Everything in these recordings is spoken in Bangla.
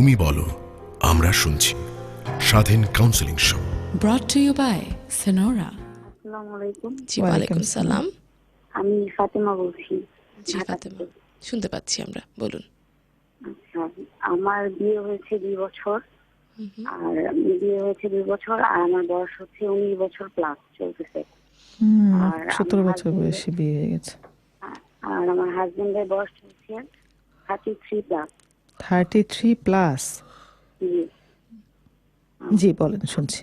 তুমি বলো আমরা শুনছি। Shadhin counselling show brought to you by Sonora. আসসালামু আলাইকুম। জি ওয়ালাইকুম সালাম। আমি ফাতেমা বলছি। জি ফাতেমা। শুনতে পাচ্ছি আমরা বলুন। আচ্ছা আমার বিয়ে হয়েছে দুই বছর। আর বিয়ে হয়েছে দুই বছর আর আমার বয়স হচ্ছে উনিশ বছর প্লাস চলতেছে। হুম আর সতেরো বছর বয়সে বিয়ে হয়ে গেছে। আর- আর আমার হাজবেন্ডের বয়স হচ্ছে thirty three plus thirty three plus জি বলেন শুনছি।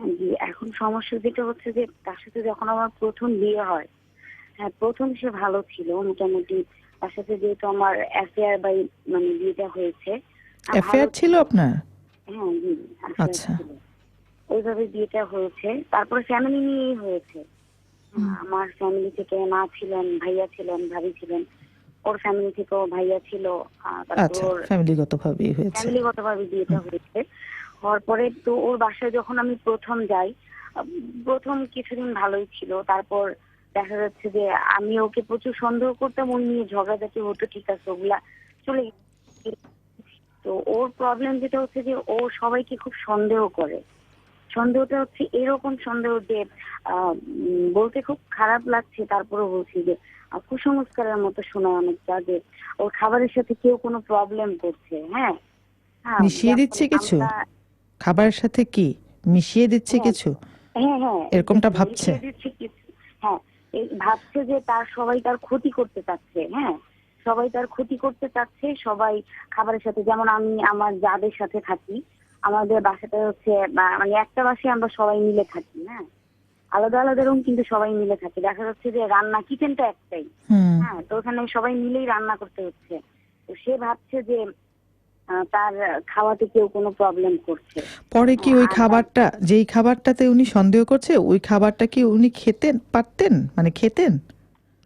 জি এখন সমস্যা যেটা হচ্ছে যে তার সাথে যখন আমার প্রথম বিয়ে হয় হ্যাঁ প্রথম সে ভালো ছিল মোটামুটি তার সাথে যেহেতু আমার অ্যাফেয়ার বাই মানে বিয়েটা হয়েছে অ্যাফেয়ার ছিল আপনার? হ্যাঁ জি আচ্ছা। ওইভাবে বিয়েটা হয়েছে তারপরে ফ্যামিলি নিয়েই হয়েছে। আমার ফ্যামিলি থেকে মা ছিলেন ভাইয়া ছিলেন ভাবি ছিলেন ওর ফ্যামিলি থেকেও ভাইয়া ছিল আচ্ছা হয়েছে। ফ্যামিলিগত ভাবে বিয়েটা হয়েছে। হওয়ার পরে তো ওর বাসায় যখন আমি প্রথম যাই প্রথম কিছুদিন ভালোই ছিল। তারপর দেখা যাচ্ছে যে আমি ওকে প্রচুর সন্দেহ করতাম ওই নিয়ে ঝগড়াঝাটি হতো ঠিক আছে ওগুলা চলে গেছে। তো ওর প্রবলেম যেটা হচ্ছে যে ও সবাইকে খুব সন্দেহ করে। সন্দেহটা হচ্ছে এরকম সন্দেহ যে আহ, বলতে খুব খারাপ লাগছে তারপরে বলছি যে কুসংস্কারের মতো শোনা অনেকটা যে ওর খাবারের সাথে কেউ কোনো প্রবলেম করছে হ্যাঁ হ্যাঁ, মিশিয়ে দিচ্ছে কিছু? খাবারের সাথে কি মিশিয়ে দিচ্ছে হ্যাঁ। কিছু হ্যাঁ হ্যাঁ এরকমটা ভাবছে? হ্যাঁ এই ভাবছে যে তার সবাই তার ক্ষতি করতে চাচ্ছে হ্যাঁ সবাই তার ক্ষতি করতে চাচ্ছে সবাই খাবারের সাথে যেমন আমি আমার যাদের সাথে থাকি আমাদের বাসাটা হচ্ছে মানে একটা বাসায় আমরা সবাই মিলে থাকি হ্যাঁ আলাদা আলাদা রুম কিন্তু সবাই মিলে থাকে। দেখা যাচ্ছে যে রান্না কিচেনটা একটাই। হ্যাঁ তো ওখানে সবাই মিলেই রান্না করতে হচ্ছে। তো সে ভাবছে যে তার খাওয়াতে কেউ কোনো প্রবলেম করছে। পরে কি ওই খাবারটা যেই খাবারটাতে উনি সন্দেহ করছে ওই খাবারটা কি উনি খেতেন পারতেন? মানে খেতেন?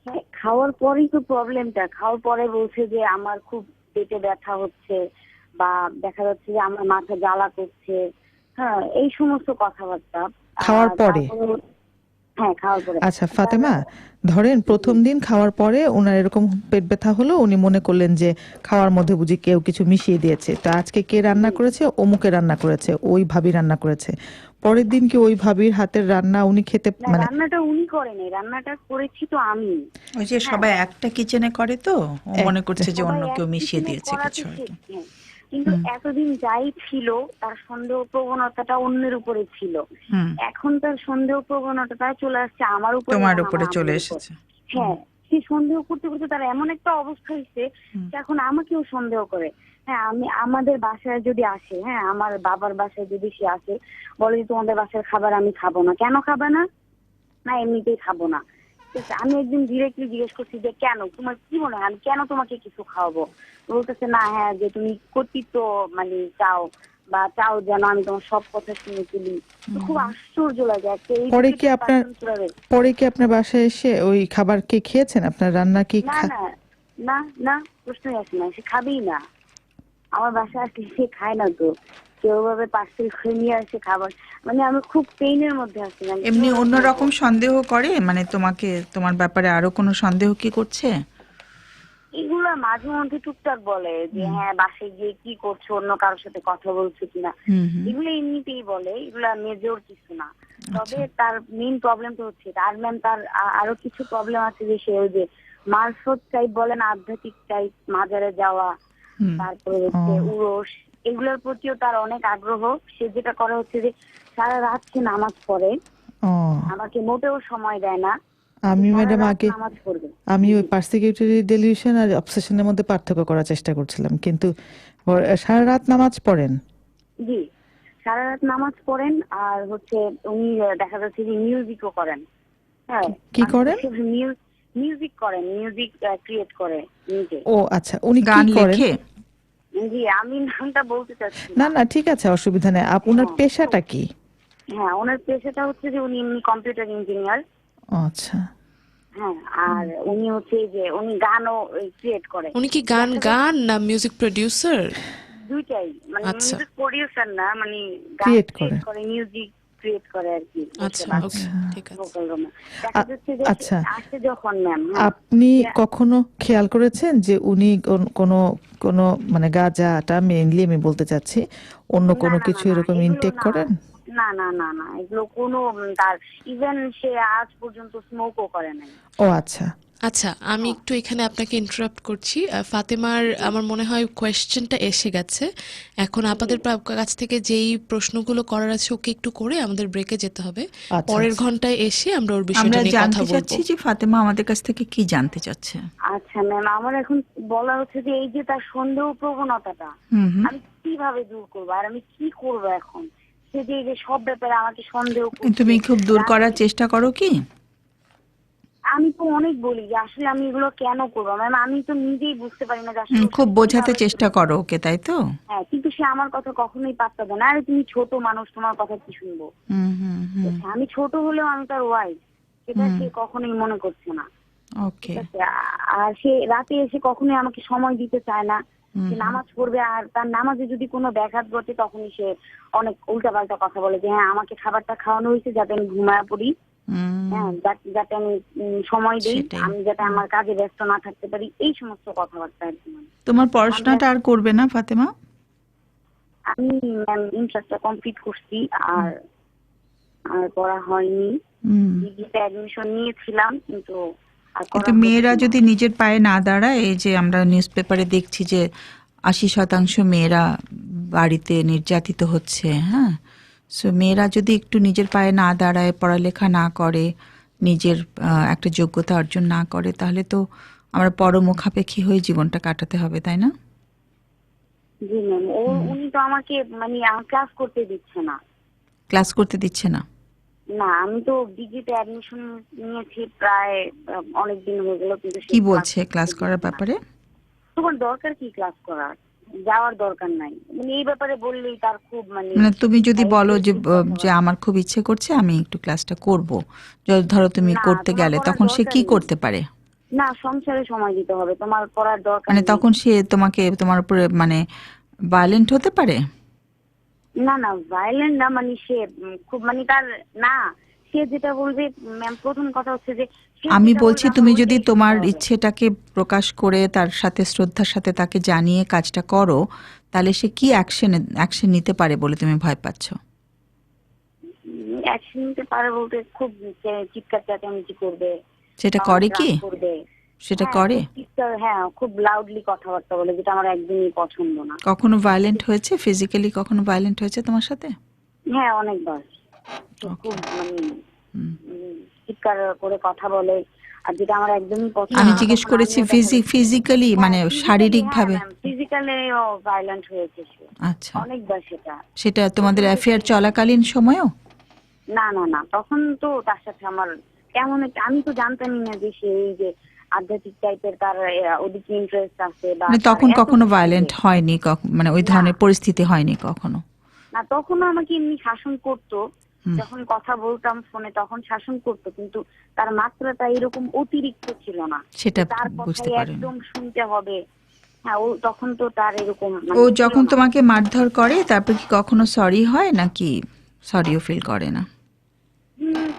হ্যাঁ, খাওয়ার পরেই তো প্রবলেমটা খাওয়ার পরে বলছে যে আমার খুব পেটে ব্যথা হচ্ছে বা দেখা যাচ্ছে যে আমার মাথা জ্বালা করছে। হ্যাঁ এই সমস্ত কথাবার্তা। খাওয়ার পরে? হ্যাঁ খাওয়ার পরে। আচ্ছা ফাতেমা ধরেন প্রথম দিন খাওয়ার পরে ওনার এরকম পেট ব্যথা হলো উনি মনে করলেন যে খাওয়ার মধ্যে বুঝি কেউ কিছু মিশিয়ে দিয়েছে। তো আজকে কে রান্না করেছে? অমুকে রান্না করেছে ওই ভাবি রান্না করেছে। পরের দিন কি ওই ভাবির হাতের রান্না উনি খেতে না, মানে রান্নাটা উনি করেনি রান্নাটা করেছি তো আমি। ওই যে সবাই একটা কিচেনে করে তো ও মনে করছে যে অন্য কেউ মিশিয়ে দিয়েছে কিছু হয়তো শেখে। কিন্তু এতদিন যাই ছিল তার সন্দেহ প্রবণতাটা অন্যের উপরে ছিল। এখন তার সন্দেহ প্রবণতাটা চলে আসছে আমার উপরে তোমার উপরে চলে এসেছে। হ্যাঁ সে সন্দেহ করতে করতে তার এমন একটা অবস্থা হয়েছে যে এখন আমাকেও সন্দেহ করে। হ্যাঁ আমি আমাদের বাসায় যদি আসে হ্যাঁ আমার বাবার বাসায় যদি সে আসে বলে যে তোমাদের বাসার খাবার আমি খাব না। কেন খাবে না? না এমনিতেই খাব না। আছে, আমি একদিন ডিরেক্টলি জিজ্ঞেস করছি যে কেন? তোমার কি মনে হয়? আমি কেন তোমাকে কিছু খাওয়াবো? বলতেছে না হ্যাঁ যে তুমি কর্তৃত্ব মানে চাও বা চাও যেন আমি তোমার সব কথা শুনে তুলি খুব আশ্চর্য লাগে একটা পরে কি আপনার পরে কি আপনার বাসায় এসে ওই খাবার কি খেয়েছেন? আপনার রান্না কি না না না না প্রশ্নই আসে না সে খাবেই না। আমার বাসায় আসলে সে খায় না তো। কেউ ভাবে পার্সেল করে নিয়ে আসে খাবার। মানে আমি খুব পেইনের মধ্যে আছি মানে এমনি অন্যরকম সন্দেহ করে? মানে তোমাকে তোমার ব্যাপারে আরও কোনো সন্দেহ কি করছে? এগুলো মাঝে মধ্যে টুকটাক বলে যে হ্যাঁ বাসায় গিয়ে কি করছ? অন্য কারোর সাথে কথা বলছো কিনা? এগুলো এমনিতেই বলে এগুলা মেজর কিছু না। তবে তার মেইন প্রবলেমটা হচ্ছে আর ম্যাম তার আরও কিছু প্রবলেম আছে যে সে ওই যে মারফত টাইপ বলেন আধ্যাত্মিক টাইপ মাজারে যাওয়া তারপরে হচ্ছে। উরস এগুলোর প্রতিও তার অনেক আগ্রহ। সে যেটা করে হচ্ছে যে সারা রাত সে নামাজ পড়ে। আমাকে মোটেও সময় দেয় না। আমি ম্যাডাম আগে আমি ওই পার্সিকিউটরি ডেলিউশন আর অবসেশনের মধ্যে পার্থক্য করার চেষ্টা করছিলাম। কিন্তু সারা রাত নামাজ পড়েন? জি। সারা রাত নামাজ পড়েন আর হচ্ছে উনি দেখা যাচ্ছে যে মিউজিকও করেন। হ্যাঁ। কি করেন? মিউজিক করেন। মিউজিক ক্রিয়েট করে নিজে। ও আচ্ছা। উনি গান করেন? লেখে? জি আমি নামটা বলতে চাচ্ছি না। না ঠিক আছে অসুবিধা নেই। আপনার হ্যাঁ। পেশাটা কি? হ্যাঁ ওনার পেশাটা হচ্ছে যে উনি এমনি কম্পিউটার ইঞ্জিনিয়ার। আচ্ছা। হ্যাঁ আর উনি হচ্ছে যে উনি গানও ক্রিয়েট করে। উনি কি গান গান না মিউজিক প্রোডিউসার দুইটাই মানে আচ্ছা। মিউজিক প্রোডিউসার না মানে গান ক্রিয়েট করে। করে মিউজিক ক্রিয়েট করে আর কি আচ্ছা আচ্ছা। ম্যাম আপনি কখনো খেয়াল করেছেন যে উনি কোন- কোনো কোনো মানে গাঁজাটা মেইনলি আমি বলতে চাচ্ছি অন্য কোনো কিছু এরকম ইনটেক করেন? না না না না এগুলো কোনো তার ইভেন সে আজ পর্যন্ত স্মোকও করে নাই। ও আচ্ছা। আচ্ছা আমি একটু এখানে আপনাকে ইন্টারাপ্ট করছি। আহ, ফাতেমার আমার মনে হয় কোয়েশ্চেনটা এসে গেছে। এখন আপনাদের কাছ থেকে যেই প্রশ্নগুলো করার আছে ওকে একটু করে আমাদের ব্রেকে যেতে হবে। আচ্ছা, পরের আচ্ছা। ঘন্টায় এসে আমরা ওর আমরা বিষয়টা নিয়ে জানতে কথা বলব। চাচ্ছি যে ফাতেমা আমাদের কাছ থেকে কি জানতে চাচ্ছে? আচ্ছা ম্যাম আমার এখন বলা হচ্ছে যে এই যে তার সন্দেহ প্রবণতাটা হুম হুম। আমি কীভাবে দূর করব? আর আমি কি করব এখন? সে যে এই যে সব ব্যাপারে আমাকে সন্দেহ করছে। তুমি খুব দূর করার চেষ্টা করো কি? আমি তো অনেক বলি যে আসলে আমি এগুলো কেন করব? ম্যাম আমি তো নিজেই বুঝতে পারি না যে আসলে খুব বোঝাতে চেষ্টা করো ওকে তাই তো? হ্যাঁ কিন্তু সে আমার কথা কখনোই পাত্তা দেয় না। আরে তুমি ছোট মানুষ তোমার কথা কি শুনব? হুম আমি ছোট হলেও আমি তার ওয়াইফ সেটা সে কখনোই মনে করছে না। ওকে। আর সে রাতে এসে কখনোই আমাকে সময় দিতে চায় না। সে নামাজ পড়বে আর তার নামাজে যদি কোনো ব্যাঘাত ঘটে তখনই সে অনেক উল্টাপাল্টা কথা বলে যে হ্যাঁ আমাকে খাবারটা খাওয়ানো হয়েছে যাতে আমি ঘুমায় পড়ি। হ্যাঁ যাতে- আমি সময় দিই আমি যাতে আমার কাজে ব্যস্ত না থাকতে পারি এই সমস্ত কথাবার্তা আর কি মানে। তোমার পড়াশোনাটা আর করবে না ফাতেমা? আমি ম্যাম ইন্টারটা কমপ্লিট করছি আর আর পড়া হয়নি। ডিগ্রিতে অ্যাডমিশন নিয়েছিলাম কিন্তু কিন্তু মেয়েরা যদি নিজের পায়ে না দাঁড়ায় এই যে আমরা নিউজ পেপারে দেখছি যে আশি শতাংশ মেয়েরা বাড়িতে নির্যাতিত হচ্ছে হ্যাঁ? সো মেয়েরা যদি একটু নিজের পায়ে না দাঁড়ায় পড়ালেখা না করে নিজের একটা যোগ্যতা অর্জন না করে তাহলে তো আমরা পরমুখাপেক্ষী হয়ে জীবনটা কাটাতে হবে তাই না? জি ম্যাম। ও উনি তো আমাকে মানে ক্লাস করতে দিচ্ছে না। ক্লাস করতে দিচ্ছে না? না আমি তো ডিগ্রিতে অ্যাডমিশন নিয়েছি প্রায় অনেক দিন হয়ে গেল কিন্তু কি বলছে ক্লাস করার ব্যাপারে? তোমার দরকার কি ক্লাস করার? যাওয়ার দরকার নাই। মানে এই ব্যাপারে বললেই তার খুব মানে মানে তুমি যদি বলো যে যে আমার খুব ইচ্ছে করছে আমি একটু ক্লাসটা করব। যদি ধরো তুমি করতে গেলে তখন সে কি করতে পারে? না সংসারে সময় দিতে হবে তোমার পড়ার দরকার মানে। তখন সে তোমাকে তোমার উপরে মানে ভায়োলেন্ট হতে পারে? না না ভায়োলেন্ট না মানে সে খুব মানে তার না সে যেটা বলবে ম্যাম প্রথম কথা হচ্ছে যে আমি বলছি তুমি যদি তোমার ইচ্ছেটাকে প্রকাশ করে তার সাথে শ্রদ্ধার সাথে তাকে জানিয়ে কাজটা করো তাহলে সে কি অ্যাকশন অ্যাকশন নিতে পারে বলে তুমি ভয় পাচ্ছ? অ্যাকশন নিতে পারে বলতে খুব চিৎকার চেঁচামেচি করবে। সেটা করে কি? সেটা হ্যাঁ, করে? হ্যাঁ খুব লাউডলি কথাবার্তা বলে যেটা আমার একদমই পছন্দ না। কখনো ভায়োলেন্ট হয়েছে? ফিজিক্যালি কখনো ভায়োলেন্ট হয়েছে তোমার সাথে? হ্যাঁ অনেকবার। খুব মানে চিৎকার করে কথা বলে। আর যেটা আমার একদমই পছন্দ আমি জিজ্ঞেস করেছি ফিজিক্যালি মানে শারীরিক ভাবে ফিজিক্যালিও ভায়োলেন্ট হয়েছে সে। আচ্ছা। অনেকবার সেটা। সেটা তোমাদের অ্যাফেয়ার চলাকালীন সময়ও? না না না তখন তো তার সাথে আমার কেমন আমি তো জানতামই না যে সে এই যে আধ্যাত্মিক টাইপের তার ওদিকে ইন্টারেস্ট আছে বা মানে তখন কখনো ভায়োলেন্ট হয়নি মানে ওই ধরনের পরিস্থিতি হয়নি কখনো? না তখনও আমাকে এমনি শাসন করতো। যখন কথা বলতাম ফোনে তখন শাসন করতো কিন্তু তার মাত্রাটা এরকম অতিরিক্ত ছিল না। সেটা তার কথাই একদম শুনতে হবে। হ্যাঁ ও তখন তো তার এরকম মানে ও যখন তোমাকে মারধর করে তারপর কি কখনো সরি হয় নাকি সরিও ফিল করে না?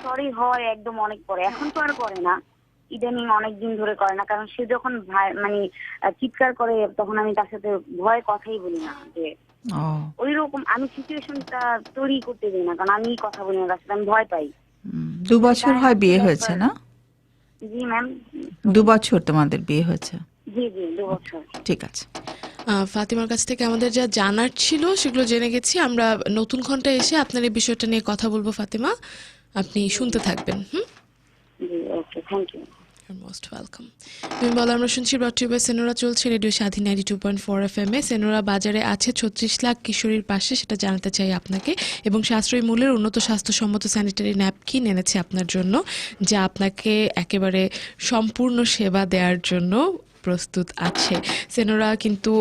সরি হয় একদম অনেক পরে। এখন তো আর করে না। ইদানিং অনেক দিন ধরে করে না কারণ সে যখন মানে চিৎকার করে তখন আমি তার সাথে ভয় কথাই বলি না যে ওই রকম আমি সিচুয়েশনটা তৈরি করতে দিই না কারণ আমি কথা বলি না তার আমি ভয় পাই। দু বছর হয় বিয়ে হয়েছে না? জি ম্যাম দু বছর তোমাদের বিয়ে হয়েছে? জি জি দু বছর। ঠিক আছে। আহ, ফাতিমার কাছ থেকে আমাদের যা জানার ছিল সেগুলো জেনে গেছি। আমরা নতুন ঘন্টায় এসে আপনার এই বিষয়টা নিয়ে কথা বলব ফাতিমা। আপনি শুনতে থাকবেন হুম? জি okay thank you most welcome তুমি বলো আমরা শুনছি ব্রটিউবে সেনোরা চলছে radio Shadhin ninety two point four F M এ। সেনোরা বাজারে আছে ছত্রিশ লাখ কিশোরীর পাশে, সেটা জানাতে চাই আপনাকে। এবং সাশ্রয়ী মূল্যের উন্নত স্বাস্থ্যসম্মত স্যানিটারি ন্যাপকিন এনেছে আপনার জন্য, যা আপনাকে একেবারে সম্পূর্ণ সেবা দেওয়ার জন্য প্রস্তুত আছে। সেনোরা কিন্তু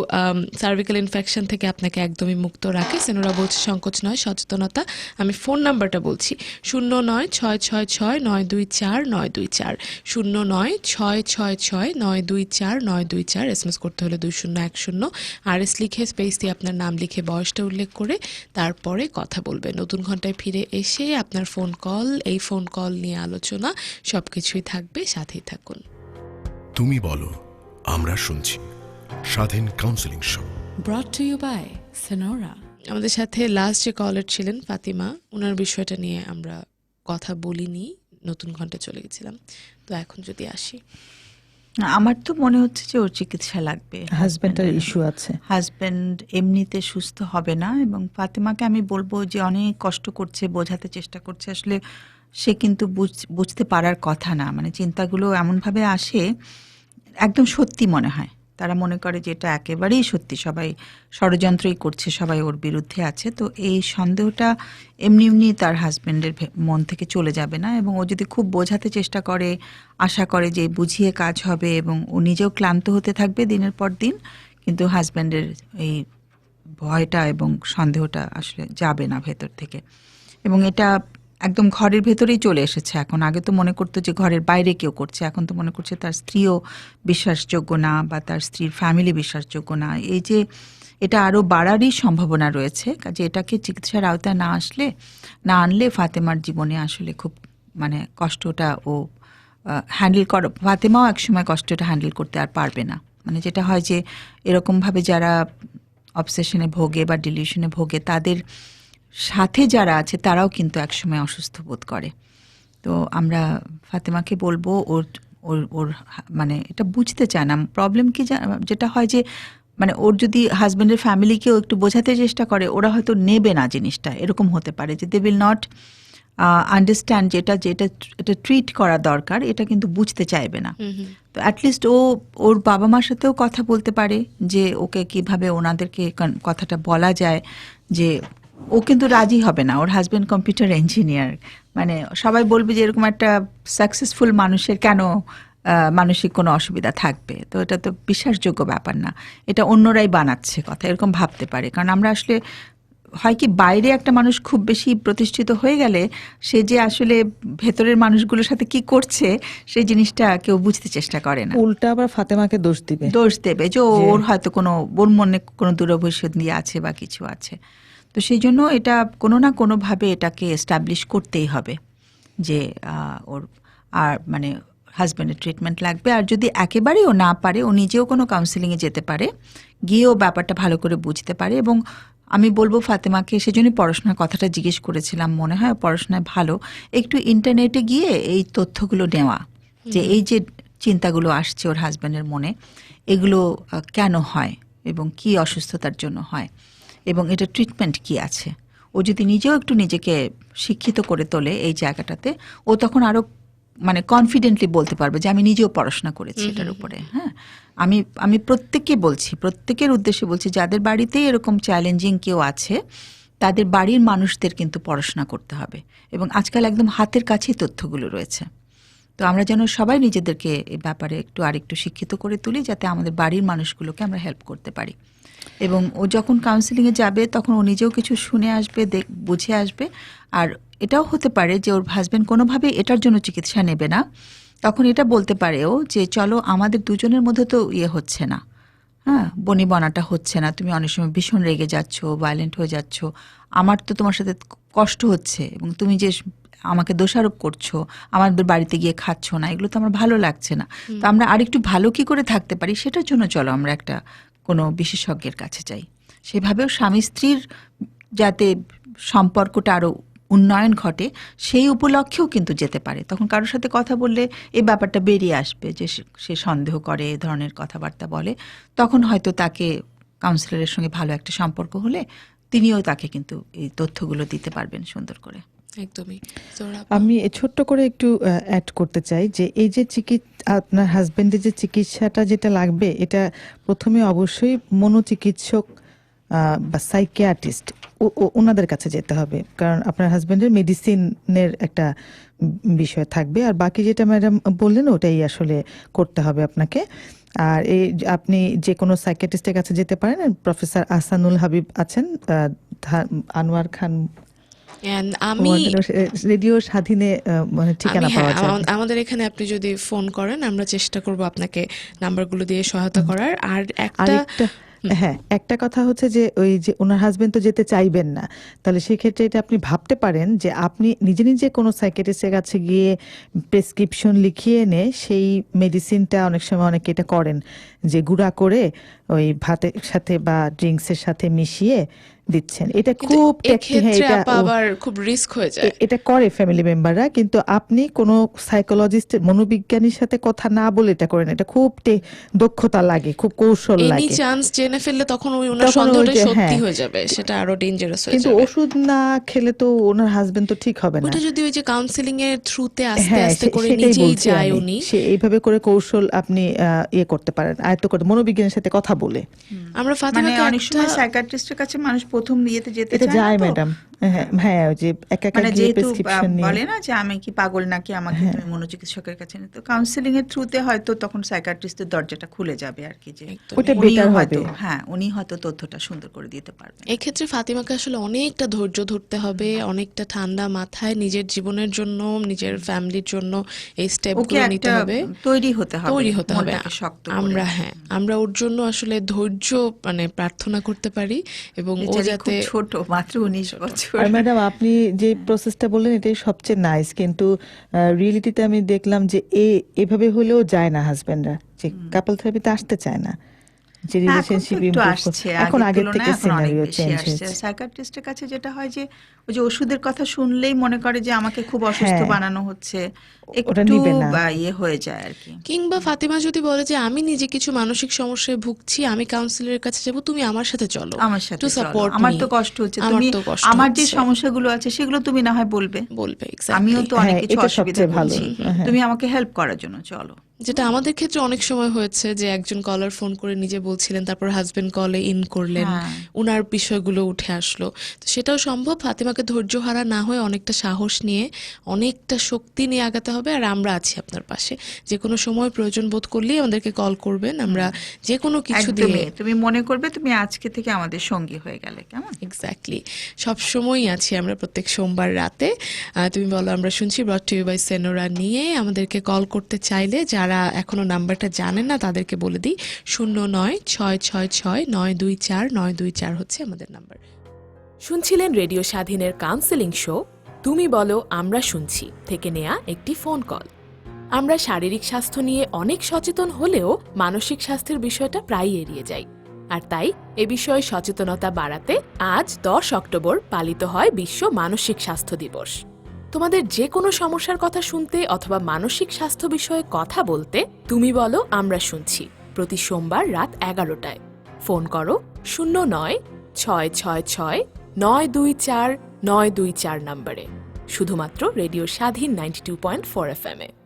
সার্ভিক্যাল ইনফেকশন থেকে আপনাকে একদমই মুক্ত রাখে। সেনোরা বলছে সংকোচ নয়, সচেতনতা। আমি ফোন নাম্বারটা বলছি। শূন্য নয়, ছয় ছয় ছয়, নয়, দুই, চার, নয়, দুই, চার। শূন্য নয়, ছয় ছয় ছয়, নয়, দুই, চার, নয়, দুই, চার। এস এম এস করতে হলে দুই শূন্য, এক শূন্য। আর এস লিখে স্পেস দিয়ে আপনার নাম লিখে, বয়সটা উল্লেখ করে তারপরে কথা বলবেন নতুন ঘন্টায় ফিরে এসে আপনার ফোন কল এই ফোন কল নিয়ে আলোচনা সব কিছুই থাকবে। সাথেই থাকুন। তুমি বলো আমরা শুনছি। Shadhin counselling show Brought to you by Sonora. আমাদের সাথে লাস্ট যে কলার ছিলেন ফাতিমা ওনার বিষয়টা নিয়ে আমরা কথা বলিনি নতুন ঘণ্টা চলে গেছিলাম। তো এখন যদি আসি। আমার তো মনে হচ্ছে যে ওর চিকিৎসা লাগবে। হাজব্যান্ডের ইস্যু আছে। হাজব্যান্ড এমনিতে সুস্থ হবে না এবং ফাতেমাকে আমি বলব যে অনেক কষ্ট করছে বোঝাতে চেষ্টা করছে। আসলে সে কিন্তু বুঝ- বুঝতে পারার কথা না। মানে চিন্তাগুলো এমনভাবে আসে একদম সত্যি মনে হয়। তারা মনে করে যে এটা একেবারেই সত্যি। সবাই ষড়যন্ত্রই করছে, সবাই ওর বিরুদ্ধে আছে। তো এই সন্দেহটা এমনি এমনি তার হাজবেন্ডের মন থেকে চলে যাবে না এবং ও যদি খুব বোঝাতে চেষ্টা করে, আশা করে যে বুঝিয়ে কাজ হবে এবং ও নিজেও ক্লান্ত হতে থাকবে দিনের পর দিন, কিন্তু হাজব্যান্ডের এই ভয়টা এবং সন্দেহটা আসলে যাবে না ভেতর থেকে। এবং এটা একদম ঘরের ভেতরেই চলে এসেছে। এখন আগে তো মনে করতো যে ঘরের বাইরে কেউ করছে, এখন তো মনে করছে তার স্ত্রীও বিশ্বাসযোগ্য না বা তার স্ত্রীর ফ্যামিলি বিশ্বাসযোগ্য না। এই যে এটা আরও বাড়ারই সম্ভাবনা রয়েছে, কাজে এটাকে চিকিৎসার আওতায় না আসলে, না আনলে ফাতেমার জীবনে আসলে খুব মানে কষ্টটা ও হ্যান্ডেল কর, ফাতেমাও একসময় কষ্টটা হ্যান্ডেল করতে আর পারবে না। মানে যেটা হয় যে এরকমভাবে যারা অবসেশনে ভোগে বা ডিলিউশনে ভোগে তাদের সাথে যারা আছে তারাও কিন্তু একসময় অসুস্থ বোধ করে। তো আমরা ফাতেমাকে বলব ওর ওর ওর মানে এটা বুঝতে চায় না। প্রবলেম কি যেটা হয় যে মানে ওর যদি হাজব্যান্ডের ফ্যামিলিকেও একটু বোঝাতে চেষ্টা করে ওরা হয়তো নেবে না জিনিসটা। এরকম হতে পারে যে দে উইল নট আন্ডারস্ট্যান্ড যেটা যেটা এটা ট্রিট করা দরকার এটা কিন্তু বুঝতে চাইবে না। তো অ্যাটলিস্ট ও ওর বাবা মার সাথেও কথা বলতে পারে যে ওকে কীভাবে ওনাদেরকে কথাটা বলা যায় যে ও কিন্তু রাজি হবে না। ওর হাজবেন্ড কম্পিউটার ইঞ্জিনিয়ার মানে সবাই বলবে যে এরকম একটা সাকসেসফুল মানুষের কেন মানসিক কোনো অসুবিধা থাকবে? তো এটা তো বিশ্বাসযোগ্য ব্যাপার না। এটা অন্যরাই বানাচ্ছে কথা এরকম ভাবতে পারে। কারণ আমরা আসলে হয় কি বাইরে একটা মানুষ খুব বেশি প্রতিষ্ঠিত হয়ে গেলে সে যে আসলে ভেতরের মানুষগুলোর সাথে কি করছে সেই জিনিসটা কেউ বুঝতে চেষ্টা করে না। উল্টা আবার ফাতেমাকে দোষ দিবে। দোষ দেবে যে ওর হয়তো কোনো ওর মনে কোনো দুরভবিষ্যৎ নিয়ে আছে বা কিছু আছে। তো সেই জন্য এটা কোনো না কোনোভাবে এটাকে এস্টাবলিশ করতেই হবে যে ওর আর মানে হাজব্যান্ডের ট্রিটমেন্ট লাগবে। আর যদি একেবারেই ও না পারে ও নিজেও কোনো কাউন্সিলিংয়ে যেতে পারে গিয়েও ব্যাপারটা ভালো করে বুঝতে পারে এবং আমি বলব ফাতেমাকে সেজন্যই পড়াশোনার কথাটা জিজ্ঞেস করেছিলাম মনে হয় পড়াশোনায় ভালো। একটু ইন্টারনেটে গিয়ে এই তথ্যগুলো নেওয়া যে এই যে চিন্তাগুলো আসছে ওর হাজব্যান্ডের মনে এগুলো কেন হয় এবং কি অসুস্থতার জন্য হয়? এবং এটা ট্রিটমেন্ট কি আছে? ও যদি নিজেও একটু নিজেকে শিক্ষিত করে তোলে এই জায়গাটাতে ও তখন আরও মানে কনফিডেন্টলি বলতে পারবে যে আমি নিজেও পড়াশোনা করেছি এটার উপরে হ্যাঁ? আমি আমি প্রত্যেককে বলছি প্রত্যেকের উদ্দেশ্যে বলছি যাদের বাড়িতেই এরকম চ্যালেঞ্জিং কেউ আছে তাদের বাড়ির মানুষদের কিন্তু পড়াশোনা করতে হবে এবং আজকাল একদম হাতের কাছেই তথ্যগুলো রয়েছে। তো আমরা যেন সবাই নিজেদেরকে এই ব্যাপারে একটু আরেকটু শিক্ষিত করে তুলি যাতে আমাদের বাড়ির মানুষগুলোকে আমরা হেল্প করতে পারি। এবং ও যখন কাউন্সিলিংয়ে যাবে তখন ও নিজেও কিছু শুনে আসবে দেখ বুঝে আসবে। আর এটাও হতে পারে যে ওর হাজবেন্ড কোনোভাবে এটার জন্য চিকিৎসা নেবে না। তখন এটা বলতে পারে ও যে চলো আমাদের দুজনের মধ্যে তো ইয়ে হচ্ছে না। হ্যাঁ বনি বনাটা হচ্ছে না। তুমি অনেক সময় ভীষণ রেগে যাচ্ছ ভায়োলেন্ট হয়ে যাচ্ছ। আমার তো তোমার সাথে কষ্ট হচ্ছে এবং তুমি যে আমাকে দোষারোপ করছ আমাদের বাড়িতে গিয়ে খাচ্ছ না এগুলো তো আমার ভালো লাগছে না। তো আমরা আরেকটু ভালো কি করে থাকতে পারি সেটার জন্য চলো আমরা একটা কোনো বিশেষজ্ঞের কাছে যাই। সেভাবেও স্বামী স্ত্রীর যাতে সম্পর্কটা আরও উন্নয়ন ঘটে, সেই উপলক্ষেও কিন্তু যেতে পারে। তখন কারোর সাথে কথা বললে এই ব্যাপারটা বেরিয়ে আসবে যে সে- সন্দেহ করে, এ ধরনের কথাবার্তা বলে। তখন হয়তো তাকে কাউন্সিলরের সঙ্গে ভালো একটা সম্পর্ক হলে তিনিও তাকে কিন্তু এই তথ্যগুলো দিতে পারবেন সুন্দর করে। একদমই। আমি ছোট্ট করে একটু অ্যাড করতে চাই যে এই যে চিকিৎসা আপনার হাজবেন্ডের যে চিকিৎসাটা যেটা লাগবে, এটা প্রথমে অবশ্যই মনোচিকিৎসক বা সাইকিয়াট্রিস্ট ওনাদের কাছে যেতে হবে। কারণ আপনার হাজবেন্ডের মেডিসিনের একটা বিষয় থাকবে। আর বাকি যেটা ম্যাডাম বললেন, ওটাই আসলে করতে হবে আপনাকে। আর এই আপনি যে কোনো সাইকেটিস্টের কাছে যেতে পারেন। প্রফেসর আসানুল হাবিব আছেন আনোয়ার খান আমি রেডিও স্বাধীনে মানে ঠিকানা হ্যাঁ, পাওয়া যায়। আমাদের এখানে আপনি যদি ফোন করেন আমরা চেষ্টা করব আপনাকে নাম্বারগুলো দিয়ে সহায়তা করার। আর একটা হ্যাঁ একটা কথা হচ্ছে যে ওই যে ওনার হাজবেন্ড তো যেতে চাইবেন না। তাহলে সেক্ষেত্রে এটা আপনি ভাবতে পারেন যে আপনি নিজে নিজে কোনো সাইকেটিস্টের কাছে গিয়ে প্রেসক্রিপশন লিখিয়ে এনে সেই মেডিসিনটা অনেক সময় অনেকে এটা করেন। যে গুঁড়া করে ওই ভাতের সাথে বা ড্রিঙ্কসের সাথে মিশিয়ে দিচ্ছেন। এটা খুব হ্যাঁ, এটা আবার খুব রিস্ক হয়ে যায়। এটা করে ফ্যামিলি মেম্বাররা কিন্তু আপনি কোনো সাইকোলজিস্টের মনোবিজ্ঞানীর সাথে কথা না বলে এটা করেন। এটা খুব দক্ষতা লাগে খুব কৌশল এনি লাগে। চান্স জেনে ফেললে তখন ওই ওনার সন্দেহটা সত্যি হ্যাঁ। হয়ে যাবে সেটা আরও ডেঞ্জারাস হয়ে কিন্তু যাবে। ওষুধ না খেলে তো ওনার হাজবেন্ড তো ঠিক হবে না। ওটা যদি ওই যে কাউন্সিলিং এর থ্রুতে আস্তে হ্যাঁ আস্তে করে নিজেই যায় উনি। সে এইভাবে করে কৌশল আপনি আহ, ইয়ে করতে পারেন। আয়ত্ত করতে মনোবিজ্ঞানের সাথে কথা বলে। আমরা মানে ফাতিমাকে অনেক সময় একটা সাইকাট্রিস্টের কাছে মানুষ প্রথম ইয়েতে যেতে এটা চায় না যায় তো। ম্যাডাম হ্যাঁ হ্যাঁ যে একা একা মানে গিয়ে প্রেসক্রিপশন নিয়ে। বলে না যে আমি কি পাগল নাকি আমাকে হ্যাঁ। তুমি মনোচিকিৎসকের কাছে নিতে। কাউন্সিলিং এর থ্রুতে হয়তো তখন সাইকাট্রিস্টের দরজাটা খুলে যাবে আর কি যে ওটা বেটার হবে। হ্যাঁ উনি হয়তো তথ্যটা সুন্দর করে দিতে পারবেন। এক্ষেত্রে ফাতিমাকে আসলে অনেকটা ধৈর্য ধরতে হবে অনেকটা ঠান্ডা মাথায় নিজের জীবনের জন্য নিজের ফ্যামিলির জন্য এই স্টেপগুলো নিতে হবে। তৈরি হতে হবে তৈরি হতে হবে। শক্ত আমরা হ্যাঁ আমরা ওর জন্য আসলে ধৈর্য মানে প্রার্থনা করতে পারি এবং ও যাতে ছোট মাত্র উনিশ বছর। আর ম্যাডাম আপনি যে প্রসেসটা বললেন এটাই সবচেয়ে নাইস কিন্তু রিয়েলিটিতে আমি দেখলাম যে এ এভাবে হলেও যায় না হাজবেন্ডরা যে কাপল থেরাপিতে আসতে চায় না। যে রিলেশনশিপ আসছে এখন আগের থেকে সিনারিও চেঞ্জ হয়েছে। সাইকাট্রিস্টের কাছে যেটা হয় যে ওই যে ওষুধের কথা শুনলেই মনে করে যে আমাকে খুব অসুস্থ হ্যাঁ। বানানো হচ্ছে। একটু বা ইয়ে হয়ে যায় আর কি। কিংবা ফাতিমা যদি বলে যে আমি নিজে কিছু মানসিক সমস্যায় ভুগছি আমি কাউন্সিলরের কাছে যাব তুমি আমার সাথে চলো। আমার সাথে support আমার তো কষ্ট হচ্ছে। আমার তুমি তো কষ্ট আমার যে সমস্যাগুলো আছে সেগুলো তুমি না হয় বলবে। বলবে আমিও তো অনেক হ্যাঁ, কিছু অসুবিধা ভালো। হ্যাঁ। তুমি আমাকে হেল্প করার জন্য চলো। যেটা আমাদের ক্ষেত্রে অনেক সময় হয়েছে যে একজন কলার ফোন করে নিজে বলছিলেন তারপর হাজবেন্ড কলে ইন করলেন হ্যাঁ। উনার বিষয়গুলো উঠে আসলো। তো সেটাও সম্ভব ফাতেমাকে ধৈর্য হারা না হয়ে অনেকটা সাহস নিয়ে অনেকটা শক্তি নিয়ে আগাতে হবে আর আমরা আছি আপনার পাশে। যে কোনো সময় প্রয়োজন বোধ করলেই আমাদেরকে কল করবেন আমরা যে কোনো কিছু দিয়ে তুমি মনে করবে তুমি আজকে থেকে আমাদের সঙ্গী হয়ে গেলে কেমন? এক্স্যাক্টলি সব সময়ই আছি আমরা প্রত্যেক সোমবার রাতে। তুমি বলো আমরা শুনছি ব্রড টু বাই সেনোরা নিয়ে আমাদেরকে কল করতে চাইলে যারা এখনও নাম্বারটা জানেন না, তাদেরকে বলে দিই, শূন্য নয় ছয় ছয় ছয় নয় দুই চার নয় দুই চার হচ্ছে আমাদের নাম্বার। শুনছিলেন রেডিও স্বাধীনের কাউন্সেলিং শো, তুমি বলো, আমরা শুনছি, থেকে নেয়া একটি ফোন কল। আমরা শারীরিক স্বাস্থ্য নিয়ে অনেক সচেতন হলেও মানসিক স্বাস্থ্যের বিষয়টা প্রায়ই এড়িয়ে যাই। আর তাই এ বিষয়ে সচেতনতা বাড়াতে আজ দশ অক্টোবর পালিত হয় বিশ্ব মানসিক স্বাস্থ্য দিবস। তোমাদের যে কোনো সমস্যার কথা শুনতে অথবা মানসিক স্বাস্থ্য বিষয়ে কথা বলতে তুমি বলো, আমরা শুনছি প্রতি সোমবার রাত এগারোটায়। ফোন করো শূন্য নয়, ছয় ছয় ছয়, নয় দুই চার, নয় দুই চার নম্বরে। শুধুমাত্র radio Shadhin ninety two point four F M এ।